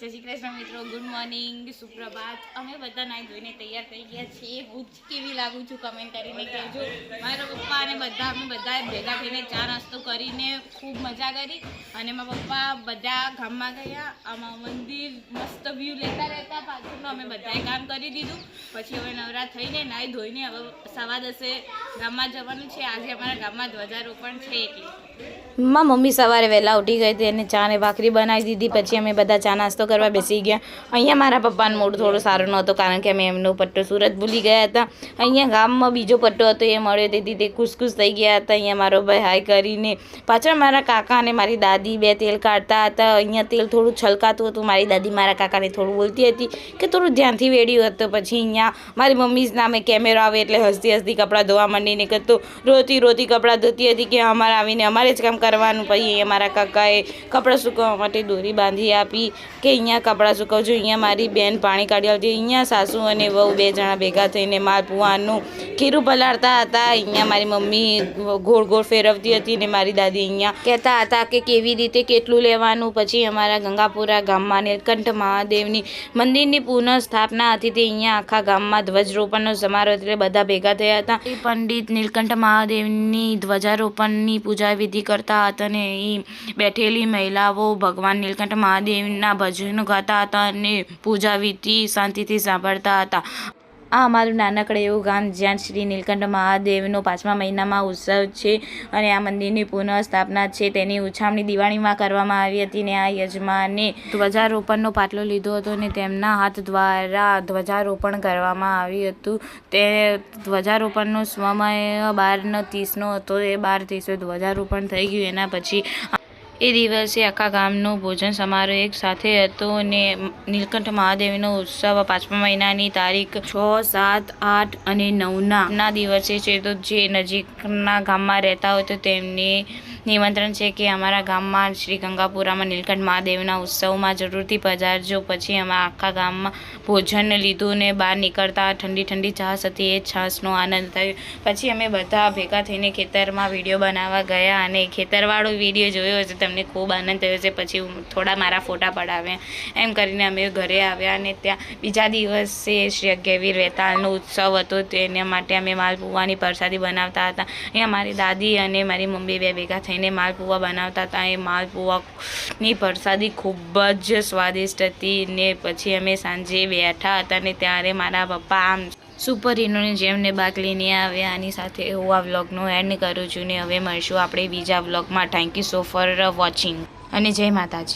જય શ્રી કૃષ્ણ મિત્રો good morning સુપ્રભાત. અમે બધા નાઈ ધોઈને તૈયાર થઈ ગયા છીએ. હું જ કેવી લાગુ છું કમેન્ટ કરીને કહેજો. મારા પપ્પા અને બધા, અમે બધા ભેગા થઈને ચા નાસ્તો કરીને ખૂબ મજા કરી અને મારા પપ્પા બધા ગામમાં ગયા. આમાં મંદિર, મસ્ત વ્યૂ લેતા રહેતા પાછળનું અમે બધાએ કામ કરી દીધું. પછી હવે નવરા થઈને નાઈ ધોઈને હવે સવા દસે ગામમાં જવાનું છે. આજે અમારા ગામમાં ધ્વજારોપણ છે એટલે. માં મમ્મી સવારે વહેલા ઉઠી ગઈ હતી અને ચા ને ભાખરી બનાવી દીધી. પછી અમે બધા ચા નાસ્તો કરવા બેસી ગયા. અહીંયા મારા પપ્પાનું મૂડ થોડું સારું નહોતું કારણ કે અમે એમનો પટ્ટો સુરત ભૂલી ગયા હતા. અહીંયા ગામમાં બીજો પટ્ટો હતો એ મળ્યો તેથી તે ખુશ થઈ ગયા હતા. અહીંયા મારો ભાઈ હાય કરીને પાછળ મારા કાકા અને મારી દાદી બે તેલ કાઢતા હતા. અહીંયા તેલ થોડું છલકાતું હતું. મારી દાદી મારા કાકાને થોડું બોલતી હતી કે થોડું ધ્યાનથી વેડ્યું હતું પછી અહીંયા મારી મમ્મી જ નામે કેમેરો આવે એટલે હસતી હસતી કપડાં ધોવા માંડીને કરતો રોતી રોતી કપડાં ધોતી હતી કે અમારે આવીને અમારે જ કામ કરવાનું. પછી અમારા મારા કાકાએ કપડાં સુકવવા માટે દોરી બાંધી આપી કે અહીંયા કપડાં સુકવજો અહીંયા મારી બેન પાણી કાઢી આવતી. અહીંયા સાસુ અને વહુ બે જણા ભેગા થઈને માલપુવાનું ખીરું પલાળતા હતા. અહીંયા મારી મમ્મી ગોળ ગોળ ફેરવતી હતી ને મારી દાદી અહીંયા કહેતા હતા કે કેવી રીતે કેટલું લેવાનું. પછી અમારા ગંગાપુરા ગામમાં નીલકંઠ મહાદેવની મંદિરની પુનઃ સ્થાપના હતી તે અહીંયા આખા ગામમાં ધ્વજરોપણનો સમારોહ એટલે બધા ભેગા થયા હતા. એ પંડિત નીલકંઠ મહાદેવની ધ્વજારોપણની પૂજા વિધિ કરતા હતા અને એ બેઠેલી મહિલાઓ ભગવાન નીલકંઠ મહાદેવના ભજનો ગાતા હતા અને પૂજા વિધિ શાંતિથી સાંભળતા હતા. આ અમારું નાનકડે એવું ગામ જ્યાં શ્રી નીલકંઠ મહાદેવનો પાંચમા મહિનામાં ઉત્સવ છે અને આ મંદિરની પુનઃસ્થાપના છે તેની ઉછામણી દિવાળીમાં કરવામાં આવી હતી ને આ યજમાને ધ્વજારોપણનો પાટલો લીધો હતો અને તેમના હાથ દ્વારા ધ્વજારોપણ કરવામાં આવ્યું હતું. તે ધ્વજારોપણનો સમય બારનો ત્રીસનો હતો. એ બાર ત્રીસે ધ્વજારોપણ થઈ ગયું. એના પછી એ દિવસે આખા ગામનો ભોજન સમારોહ એક સાથે હતો અને નીલકંઠ મહાદેવનો ઉત્સવ પાંચમા મહિનાની તારીખ છ, સાત, આઠ અને નવના દિવસે છે. તો જે નજીકના ગામમાં રહેતા હોય તો તેમને નિમંત્રણ છે કે અમારા ગામમાં શ્રી ગંગાપુરામાં નીલકંઠ મહાદેવના ઉત્સવમાં જરૂરથી પધારજો. પછી અમે આખા ગામમાં ભોજન લીધું ને બહાર નીકળતા ઠંડી ઠંડી છાશ હતી, એ છાશનો આનંદ થયો. પછી અમે બધા ભેગા થઈને ખેતરમાં વીડિયો બનાવવા ગયા અને ખેતરવાળો વીડિયો જોયો છે તમને ખૂબ આનંદ થયો છે. પછી થોડા મારા ફોટા પડાવ્યા. એમ કરીને અમે ઘરે આવ્યા અને ત્યાં બીજા દિવસે શ્રી અગિયાવીર વેતાળનો ઉત્સવ હતો. તેના માટે અમે માલપુવાની પ્રસાદી બનાવતા હતા. અહીંયા મારી દાદી અને મારી મમ્મી બે ભેગા થઈને માલપુવા બનાવતા હતા. એ માલપુવાની પ્રસાદી ખૂબ જ સ્વાદિષ્ટ હતી ને પછી અમે સાંજે બેઠા હતા ને ત્યારે મારા પપ્પા આમ સુપર હીરોની જેમ ને બાગ લઈને આવ્યા, આની સાથે હું આ વ્લોગનો એન્ડ કરું છું ને હવે મળશું આપણે બીજા વ્લોગમાં. Thank you so for watching અને જય માતાજી.